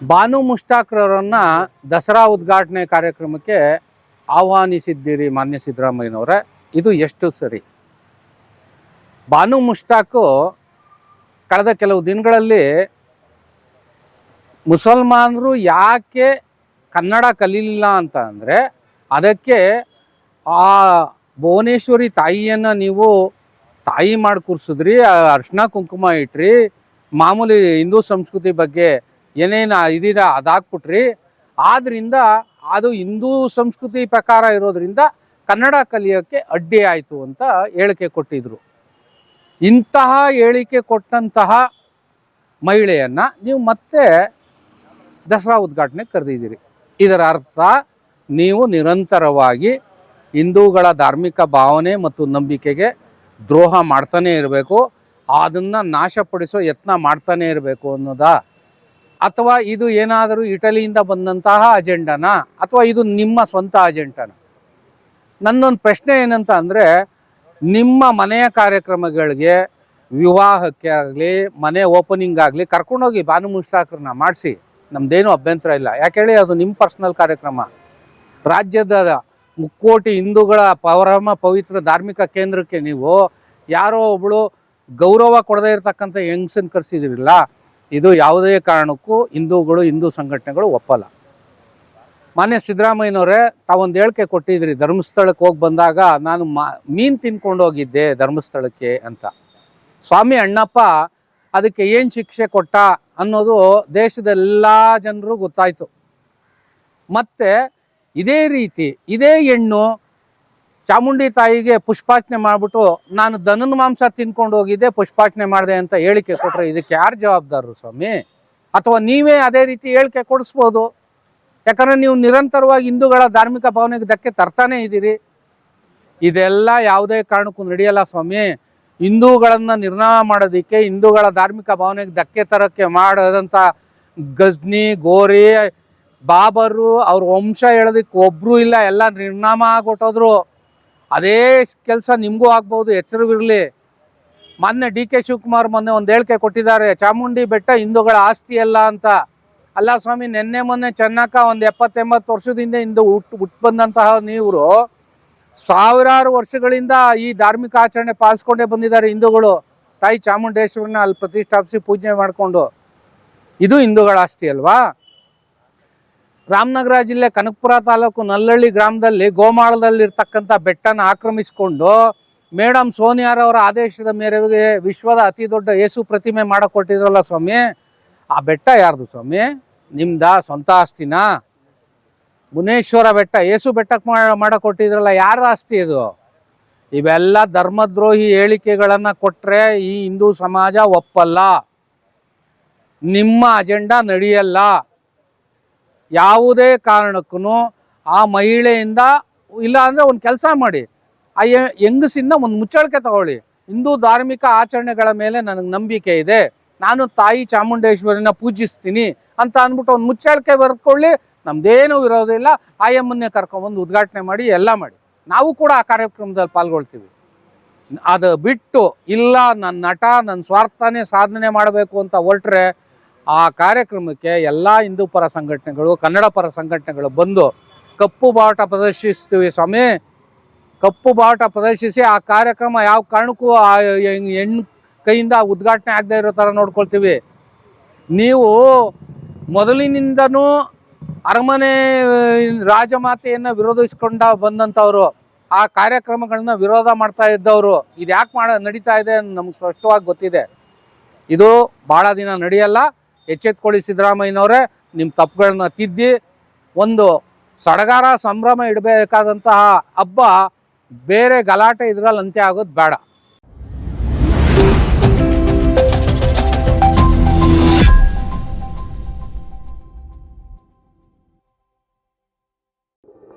ಬಾನು ಮುಷ್ತಾಕ್ರವರನ್ನ ದಸರಾ ಉದ್ಘಾಟನೆ ಕಾರ್ಯಕ್ರಮಕ್ಕೆ ಆಹ್ವಾನಿಸಿದ್ದೀರಿ ಮಾನ್ಯ ಸಿದ್ದರಾಮಯ್ಯನವರೇ. ಇದು ಎಷ್ಟು ಸರಿ? ಬಾನು ಮುಷ್ತಾಕು ಕಳೆದ ಕೆಲವು ದಿನಗಳಲ್ಲಿ ಮುಸಲ್ಮಾನರು ಯಾಕೆ ಕನ್ನಡ ಕಲೀಲಿಲ್ಲ ಅಂತ ಅಂದರೆ, ಅದಕ್ಕೆ ಆ ಭುವನೇಶ್ವರಿ ತಾಯಿಯನ್ನು ನೀವು ತಾಯಿ ಮಾಡಿ ಕೂರಿಸಿದ್ರಿ ಅರ್ಶಿನ ಕುಂಕುಮ ಇಟ್ರಿ, ಮಾಮೂಲಿ ಹಿಂದೂ ಸಂಸ್ಕೃತಿ ಬಗ್ಗೆ ಏನೇನು ಇದೀರ ಅದಾಕ್ಬಿಟ್ರಿ ಆದ್ದರಿಂದ ಅದು ಹಿಂದೂ ಸಂಸ್ಕೃತಿ ಪ್ರಕಾರ ಇರೋದ್ರಿಂದ ಕನ್ನಡ ಕಲಿಯೋಕ್ಕೆ ಅಡ್ಡಿ ಆಯಿತು ಅಂತ ಹೇಳಿಕೆ ಕೊಟ್ಟಿದ್ರು. ಇಂತಹ ಹೇಳಿಕೆ ಕೊಟ್ಟಂತಹ ಮಹಿಳೆಯನ್ನು ನೀವು ಮತ್ತೆ ದಸರಾ ಉದ್ಘಾಟನೆ ಕರೆದಿದ್ದೀರಿ. ಇದರ ಅರ್ಥ ನೀವು ನಿರಂತರವಾಗಿ ಹಿಂದೂಗಳ ಧಾರ್ಮಿಕ ಭಾವನೆ ಮತ್ತು ನಂಬಿಕೆಗೆ ದ್ರೋಹ ಮಾಡ್ತಾನೇ ಇರಬೇಕು. ಅದನ್ನು ನಾಶಪಡಿಸೋ ಯತ್ನ ಮಾಡ್ತಾನೇ ಇರಬೇಕು ಅನ್ನೋದಾ? ಅಥವಾ ಇದು ಏನಾದರೂ ಇಟಲಿಯಿಂದ ಬಂದಂತಹ ಅಜೆಂಡನ, ಅಥವಾ ಇದು ನಿಮ್ಮ ಸ್ವಂತ ಅಜೆಂಡನ? ನನ್ನೊಂದು ಪ್ರಶ್ನೆ ಏನಂತ ಅಂದರೆ, ನಿಮ್ಮ ಮನೆಯ ಕಾರ್ಯಕ್ರಮಗಳಿಗೆ, ವಿವಾಹಕ್ಕೆ ಆಗಲಿ, ಮನೆ ಓಪನಿಂಗ್ ಆಗಲಿ, ಕರ್ಕೊಂಡೋಗಿ ಭಾನು ಮುಷ್ತಾಕ್ರನ್ನ ಮಾಡಿಸಿ ನಮ್ಮದೇನು ಅಭ್ಯಂತರ ಇಲ್ಲ. ಯಾಕೇಳಿ ಅದು ನಿಮ್ಮ ಪರ್ಸ್ನಲ್ ಕಾರ್ಯಕ್ರಮ. ರಾಜ್ಯದ ಮುಕ್ಕೋಟಿ ಹಿಂದೂಗಳ ಪರಮ ಪವಿತ್ರ ಧಾರ್ಮಿಕ ಕೇಂದ್ರಕ್ಕೆ ನೀವು ಯಾರೋ ಒಬ್ಬಳು ಗೌರವ ಕೊಡದೇ ಇರತಕ್ಕಂಥ ಹೆಂಗ್ಸನ್ನು ಕರೆಸಿದಿರಲ್ಲ ಇದು ಯಾವುದೇ ಕಾರಣಕ್ಕೂ ಹಿಂದೂಗಳು, ಹಿಂದೂ ಸಂಘಟನೆಗಳು ಒಪ್ಪಲ್ಲ. ಮಾನ್ಯ ಸಿದ್ದರಾಮಯ್ಯನವರೇ, ತಾವೊಂದು ಹೇಳಿಕೆ ಕೊಟ್ಟಿದ್ರಿ, ಧರ್ಮಸ್ಥಳಕ್ಕೆ ಹೋಗಿ ಬಂದಾಗ ನಾನು ಮಾ, ಮೀನು ತಿನ್ಕೊಂಡು ಹೋಗಿದ್ದೆ ಧರ್ಮಸ್ಥಳಕ್ಕೆ ಅಂತ. ಸ್ವಾಮಿ ಅಣ್ಣಪ್ಪ ಅದಕ್ಕೆ ಏನು ಶಿಕ್ಷೆ ಕೊಟ್ಟ ಅನ್ನೋದು ದೇಶದ ಎಲ್ಲ ಜನರು ಗೊತ್ತಾಯ್ತು. ಮತ್ತೆ ಇದೇ ರೀತಿ, ಇದೇ ಹೆಣ್ಣು ಚಾಮುಂಡಿ ತಾಯಿಗೆ ಪುಷ್ಪಾರ್ಚನೆ ಮಾಡಿಬಿಟ್ಟು ನಾನು ದನದ ಮಾಂಸ ತಿನ್ಕೊಂಡು ಹೋಗಿದ್ದೆ, ಪುಷ್ಪಾರ್ಚನೆ ಮಾಡಿದೆ ಅಂತ ಹೇಳಿಕೆ ಕೊಟ್ಟರೆ ಇದಕ್ಕೆ ಯಾರು ಜವಾಬ್ದಾರರು ಸ್ವಾಮಿ? ಅಥವಾ ನೀವೇ ಅದೇ ರೀತಿ ಹೇಳಿಕೆ ಕೊಡಿಸ್ಬೋದು. ಯಾಕಂದ್ರೆ ನೀವು ನಿರಂತರವಾಗಿ ಹಿಂದೂಗಳ ಧಾರ್ಮಿಕ ಭಾವನೆಗೆ ಧಕ್ಕೆ ತರ್ತಾನೆ ಇದ್ದೀರಿ. ಇದೆಲ್ಲ ಯಾವುದೇ ಕಾರಣಕ್ಕೂ ನಡೆಯಲ್ಲ ಸ್ವಾಮಿ. ಹಿಂದೂಗಳನ್ನು ನಿರ್ನಾಮ ಮಾಡೋದಕ್ಕೆ, ಹಿಂದೂಗಳ ಧಾರ್ಮಿಕ ಭಾವನೆಗೆ ಧಕ್ಕೆ ತರೋಕ್ಕೆ ಮಾಡೋದಂಥ ಗಜ್ನಿ, ಗೋರಿ, ಬಾಬರು, ಅವ್ರ ವಂಶ ಹೇಳೋದಕ್ಕೆ ಒಬ್ರು ಇಲ್ಲ, ಎಲ್ಲ ನಿರ್ನಾಮ ಆಗ್ಬಿಟ್ಟೋದ್ರು ಅದೇ ಕೆಲಸ ನಿಮಗೂ ಆಗ್ಬೋದು, ಎಚ್ಚರವಿರಲಿ. ಮೊನ್ನೆ ಡಿ ಕೆ ಶಿವಕುಮಾರ್ ಮೊನ್ನೆ ಒಂದು ಹೇಳಿಕೆ ಕೊಟ್ಟಿದ್ದಾರೆ, ಚಾಮುಂಡಿ ಬೆಟ್ಟ ಹಿಂದೂಗಳ ಆಸ್ತಿ ಅಲ್ಲ ಅಂತ. ಅಲ್ಲ ಸ್ವಾಮಿ, ನಿನ್ನೆ ಮೊನ್ನೆ ಚೆನ್ನಕ ಒಂದು ಎಪ್ಪತ್ತೆಂಬತ್ತು ವರ್ಷದಿಂದ ಹಿಂದೆ ಹುಟ್ಟು ಹುಟ್ಟು ಬಂದಂತಹ ನೀವರು ಸಾವಿರಾರು ವರ್ಷಗಳಿಂದ ಈ ಧಾರ್ಮಿಕ ಆಚರಣೆ ಪಾಲಿಸ್ಕೊಂಡೇ ಬಂದಿದ್ದಾರೆ ಹಿಂದೂಗಳು. ತಾಯಿ ಚಾಮುಂಡೇಶ್ವರನ ಅಲ್ಲಿ ಪ್ರತಿಷ್ಠಾಪಿಸಿ ಪೂಜೆ ಮಾಡಿಕೊಂಡು. ಇದು ಹಿಂದೂಗಳ ಆಸ್ತಿ ಅಲ್ವಾ? ರಾಮನಗರ ಜಿಲ್ಲೆ ಕನಕಪುರ ತಾಲೂಕು ನಲ್ಲಳ್ಳಿ ಗ್ರಾಮದಲ್ಲಿ ಗೋಮಾಳದಲ್ಲಿರ್ತಕ್ಕಂಥ ಬೆಟ್ಟನ ಆಕ್ರಮಿಸಿಕೊಂಡು ಮೇಡಮ್ ಸೋನಿಯಾರವರ ಆದೇಶದ ಮೇರೆಗೆ ವಿಶ್ವದ ಅತಿ ದೊಡ್ಡ ಏಸು ಪ್ರತಿಮೆ ಮಾಡಿಕೊಟ್ಟಿದ್ರಲ್ಲ ಸ್ವಾಮಿ? ಆ ಬೆಟ್ಟ ಯಾರ್ದು ಸ್ವಾಮಿ? ನಿಮ್ದ ಸ್ವಂತ ಆಸ್ತಿನಾ? ಮುನೇಶ್ವರ ಬೆಟ್ಟ, ಏಸು ಬೆಟ್ಟಕ್ಕೆ ಮಾಡಿಕೊಟ್ಟಿದ್ರಲ್ಲ ಮಾಡಕ್ ಕೊಟ್ಟಿದ್ರಲ್ಲ ಯಾರ ಆಸ್ತಿ ಇದು? ಇವೆಲ್ಲ ಧರ್ಮದ್ರೋಹಿ ಹೇಳಿಕೆಗಳನ್ನು ಕೊಟ್ರೆ ಈ ಹಿಂದೂ ಸಮಾಜ ಒಪ್ಪಲ್ಲ. ನಿಮ್ಮ ಅಜೆಂಡಾ ನಡೆಯಲ್ಲ. ಯಾವುದೇ ಕಾರಣಕ್ಕೂ ಆ ಮಹಿಳೆಯಿಂದ ಇಲ್ಲ ಅಂದರೆ ಒಂದು ಕೆಲಸ ಮಾಡಿ. ಆ ಹೆಂಗಸಿಂದ ಒಂದು ಮುಚ್ಚಳಿಕೆ ತಗೊಳ್ಳಿ. ಹಿಂದೂ ಧಾರ್ಮಿಕ ಆಚರಣೆಗಳ ಮೇಲೆ ನನಗೆ ನಂಬಿಕೆ ಇದೆ. ನಾನು ತಾಯಿ ಚಾಮುಂಡೇಶ್ವರಿನ ಪೂಜಿಸ್ತೀನಿ ಅಂತ ಅಂದ್ಬಿಟ್ಟು ಒಂದು ಮುಚ್ಚಳಿಕೆ ಬರೆದುಕೊಳ್ಳಿ. ನಮ್ದೇನೂ ಇರೋದಿಲ್ಲ ಆಯಮ್ಮನ್ನೇ ಕರ್ಕೊಂಬಂದು ಉದ್ಘಾಟನೆ ಮಾಡಿ, ಎಲ್ಲ ಮಾಡಿ. ನಾವು ಕೂಡ ಆ ಕಾರ್ಯಕ್ರಮದಲ್ಲಿ ಪಾಲ್ಗೊಳ್ತೀವಿ. ಅದು ಬಿಟ್ಟು ಇಲ್ಲ ನನ್ನ ನಟ ನನ್ನ ಸ್ವಾರ್ಥನೇ ಸಾಧನೆ ಮಾಡಬೇಕು ಅಂತ ಹೊರಟ್ರೆ ಆ ಕಾರ್ಯಕ್ರಮಕ್ಕೆ ಎಲ್ಲ ಹಿಂದೂ ಪರ ಸಂಘಟನೆಗಳು, ಕನ್ನಡ ಪರ ಸಂಘಟನೆಗಳು ಬಂದು ಕಪ್ಪು ಬಾವುಟ ಪ್ರದರ್ಶಿಸ್ತೀವಿ ಸ್ವಾಮಿ. ಕಪ್ಪು ಬಾವುಟ ಪ್ರದರ್ಶಿಸಿ ಆ ಕಾರ್ಯಕ್ರಮ ಯಾವ ಕಾರಣಕ್ಕೂ ಆ ಹೆಣ್ಣು ಕೈಯಿಂದ ಉದ್ಘಾಟನೆ ಆಗದೆ ಇರೋ ಥರ ನೋಡ್ಕೊಳ್ತೀವಿ. ನೀವು ಮೊದಲಿನಿಂದನೂ ಅರಮನೆ, ರಾಜಮಾತೆಯನ್ನು ವಿರೋಧಿಸ್ಕೊಂಡ ಬಂದಂಥವ್ರು ಆ ಕಾರ್ಯಕ್ರಮಗಳನ್ನ ವಿರೋಧ ಮಾಡ್ತಾ ಇದ್ದವರು ಇದು ಯಾಕೆ ಮಾಡ ನಡೀತಾ ಇದೆ ನಮ್ಗೆ ಸ್ಪಷ್ಟವಾಗಿ ಗೊತ್ತಿದೆ. ಇದು ಭಾಳ ದಿನ ನಡೆಯಲ್ಲ. ಎಚ್ಚೆತ್ಕೊಳ್ಳಿ ಸಿದ್ದರಾಮಯ್ಯನವರೇ ನಿಮ್ಮ ತಪ್ಪುಗಳನ್ನ ತಿದ್ದಿ, ಒಂದು ಸಡಗಾರ ಸಂಭ್ರಮ ಇಡಬೇಕಾದಂತಹ ಹಬ್ಬ ಬೇರೆ ಗಲಾಟೆ ಇದರಲ್ಲಿ ಅಂತ್ಯ ಆಗೋದು ಬೇಡ.